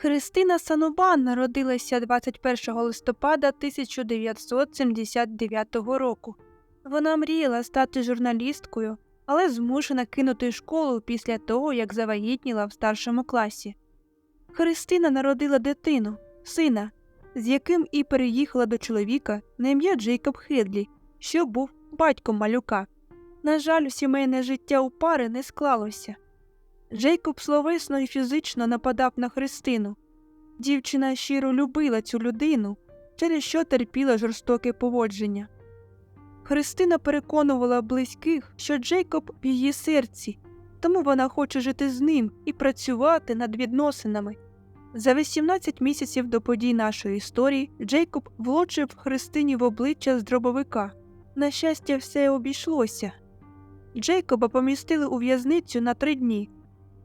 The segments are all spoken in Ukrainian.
Христина Санубан народилася 21 листопада 1979 року. Вона мріяла стати журналісткою, але змушена кинути школу після того, як завагітніла в старшому класі. Христина народила дитину, сина, з яким і переїхала до чоловіка на ім'я Джейкоб Хедлі, що був батьком малюка. На жаль, сімейне життя у пари не склалося. Джейкоб словесно і фізично нападав на Христину. Дівчина щиро любила цю людину, через що терпіла жорстоке поводження. Христина переконувала близьких, що Джейкоб в її серці, тому вона хоче жити з ним і працювати над відносинами. За 18 місяців до подій нашої історії Джейкоб влучив Христині в обличчя з дробовика. На щастя, все обійшлося. Джейкоба помістили у в'язницю на три дні,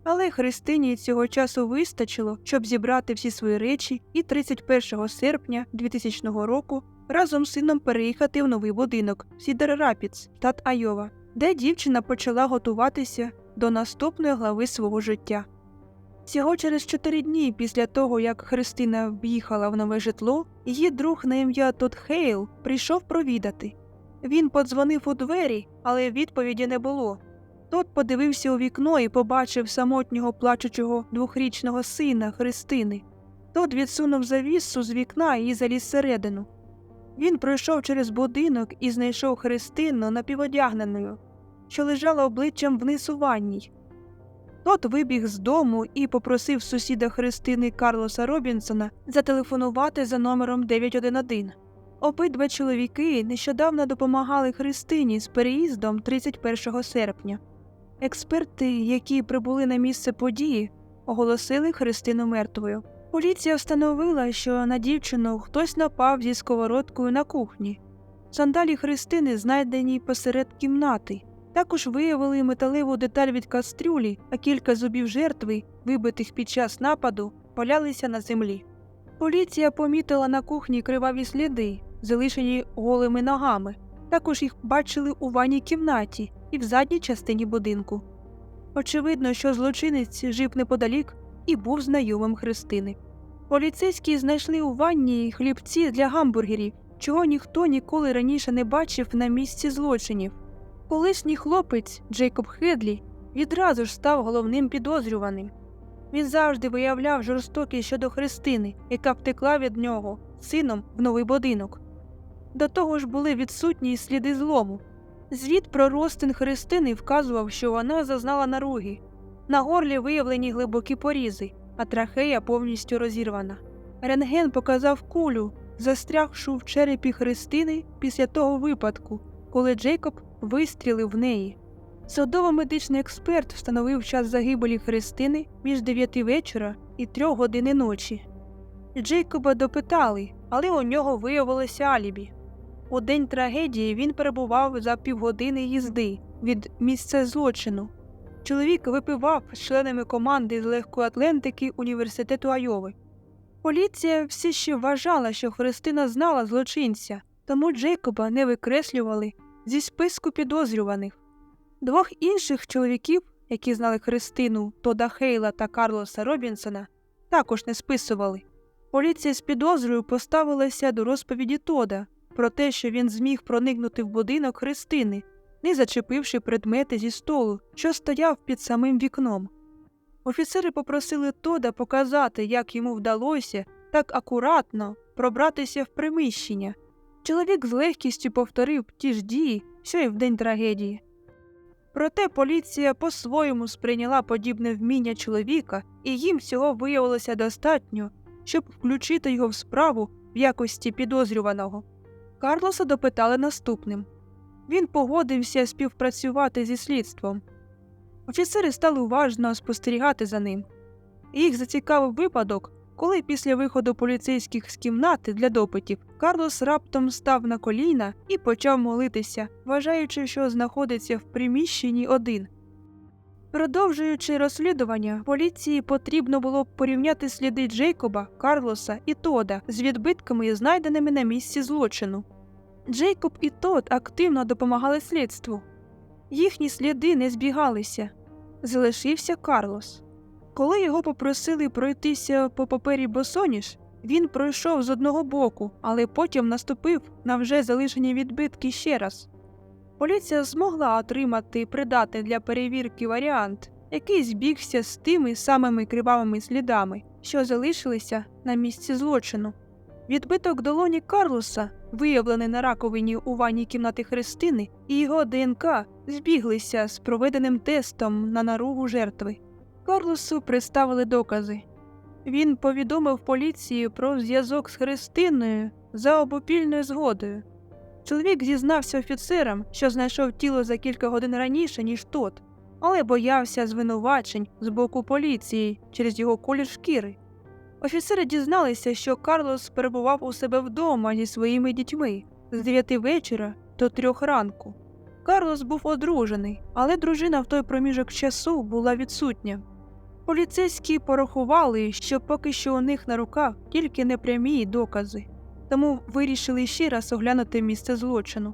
але Христині цього часу вистачило, щоб зібрати всі свої речі і 31 серпня 2000 року разом з сином переїхати в новий будинок Сідер Рапідс, штат Айова, де дівчина почала готуватися до наступної глави свого життя. Всього через чотири дні після того, як Христина в'їхала в нове житло, її друг на ім'я Тод Хейл прийшов провідати. Він подзвонив у двері, але відповіді не було. Тот подивився у вікно і побачив самотнього плачучого двохрічного сина Христини. Тот відсунув завісу з вікна і заліз всередину. Він пройшов через будинок і знайшов Христину напіводягненою, що лежала обличчям вниз у ванній. Тот вибіг з дому і попросив сусіда Христини Карлоса Робінсона зателефонувати за номером 911. Обидва чоловіки нещодавно допомагали Христині з переїздом 31 серпня. Експерти, які прибули на місце події, оголосили Христину мертвою. Поліція встановила, що на дівчину хтось напав зі сковородкою на кухні. Сандалі Христини знайдені посеред кімнати. Також виявили металеву деталь від кастрюлі, а кілька зубів жертви, вибитих під час нападу, валялися на землі. Поліція помітила на кухні криваві сліди, залишені голими ногами. Також їх бачили у ванній кімнаті і в задній частині будинку. Очевидно, що злочинець жив неподалік і був знайомим Христини. Поліцейські знайшли у ванні хлібці для гамбургерів, чого ніхто ніколи раніше не бачив на місці злочинів. Колишній хлопець Джейкоб Хедлі відразу ж став головним підозрюваним. Він завжди виявляв жорстокість щодо Христини, яка втекла від нього сином в новий будинок. До того ж були відсутні сліди злому. Звіт про розтин Христини вказував, що вона зазнала наруги. На горлі виявлені глибокі порізи, а трахея повністю розірвана. Рентген показав кулю, застрягшу в черепі Христини після того випадку, коли Джейкоб вистрілив в неї. Судово-медичний експерт встановив час загибелі Христини між 9 вечора і 3 години ночі. Джейкоба допитали, але у нього виявилося алібі. У день трагедії він перебував за півгодини їзди від місця злочину. Чоловік випивав з членами команди з легкої атлантики університету Айови. Поліція все ще вважала, що Христина знала злочинця, тому Джейкоба не викреслювали зі списку підозрюваних. Двох інших чоловіків, які знали Христину Тода Хейла та Карлоса Робінсона, також не списували. Поліція з підозрою поставилася до розповіді Тода про те, що він зміг проникнути в будинок Христини, не зачепивши предмети зі столу, що стояв під самим вікном. Офіцери попросили Тода показати, як йому вдалося так акуратно пробратися в приміщення. Чоловік з легкістю повторив ті ж дії, що й в день трагедії. Проте поліція по-своєму сприйняла подібне вміння чоловіка, і їм цього виявилося достатньо, щоб включити його в справу в якості підозрюваного. Карлоса допитали наступним. Він погодився співпрацювати зі слідством. Офіцери стали уважно спостерігати за ним. Їх зацікавив випадок, коли після виходу поліцейських з кімнати для допитів Карлос раптом став на коліна і почав молитися, вважаючи, що знаходиться в приміщенні один. Продовжуючи розслідування, поліції потрібно було порівняти сліди Джейкоба, Карлоса і Тода з відбитками, знайденими на місці злочину. Джейкоб і Тод активно допомагали слідству. Їхні сліди не збігалися. Залишився Карлос. Коли його попросили пройтися по папері босоніж, він пройшов з одного боку, але потім наступив на вже залишені відбитки ще раз. Поліція змогла отримати придатний для перевірки варіант, який збігся з тими самими кривавими слідами, що залишилися на місці злочину. Відбиток долоні Карлоса, виявлений на раковині у ванній кімнати Христини, і його ДНК збіглися з проведеним тестом на наругу жертви. Карлосу представили докази. Він повідомив поліції про зв'язок з Христиною за обопільною згодою. Чоловік зізнався офіцерам, що знайшов тіло за кілька годин раніше, ніж тот, але боявся звинувачень з боку поліції через його колір шкіри. Офіцери дізналися, що Карлос перебував у себе вдома зі своїми дітьми з 9 вечора до 3 ранку. Карлос був одружений, але дружина в той проміжок часу була відсутня. Поліцейські порахували, що поки що у них на руках тільки непрямі докази, тому вирішили ще раз оглянути місце злочину.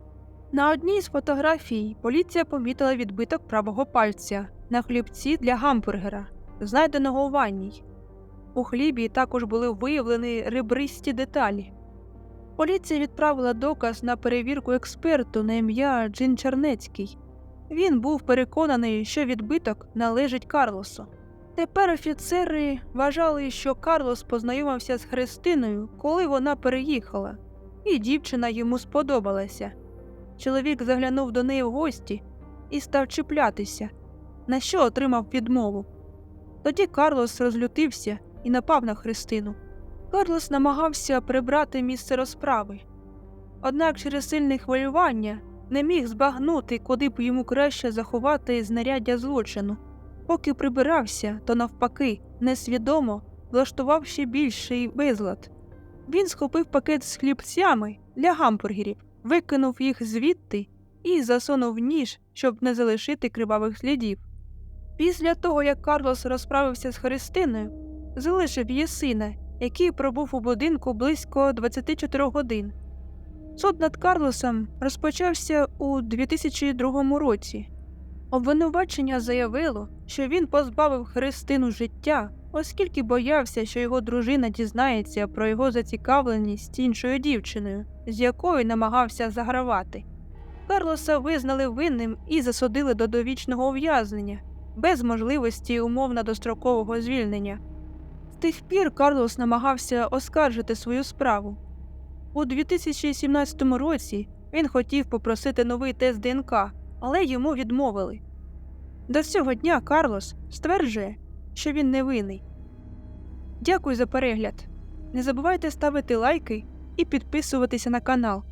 На одній з фотографій поліція помітила відбиток правого пальця на хлібці для гамбургера, знайденого у ванній. У хлібі також були виявлені ребристі деталі. Поліція відправила доказ на перевірку експерту на ім'я Джин Чернецький. Він був переконаний, що відбиток належить Карлосу. Тепер офіцери вважали, що Карлос познайомився з Христиною, коли вона переїхала, і дівчина йому сподобалася. Чоловік заглянув до неї в гості і став чіплятися, на що отримав відмову. Тоді Карлос розлютився і напав на Христину. Карлос намагався прибрати місце розправи. Однак через сильне хвилювання не міг збагнути, куди б йому краще заховати знаряддя злочину. Поки прибирався, то навпаки, несвідомо влаштував ще більший безлад. Він схопив пакет з хлібцями для гамбургерів, викинув їх звідти і засунув ніж, щоб не залишити кривавих слідів. Після того, як Карлос розправився з Христиною, залишив її сина, який пробув у будинку близько 24 годин. Суд над Карлосом розпочався у 2002 році. Обвинувачення заявило, що він позбавив Христину життя, оскільки боявся, що його дружина дізнається про його зацікавленість іншою дівчиною, з якою намагався загравати. Карлоса визнали винним і засудили до довічного ув'язнення без можливості умовно дострокового звільнення. З тих пір Карлос намагався оскаржити свою справу. У 2017 році він хотів попросити новий тест ДНК, але йому відмовили. До цього дня Карлос стверджує, що він невинний. Дякую за перегляд. Не забувайте ставити лайки і підписуватися на канал.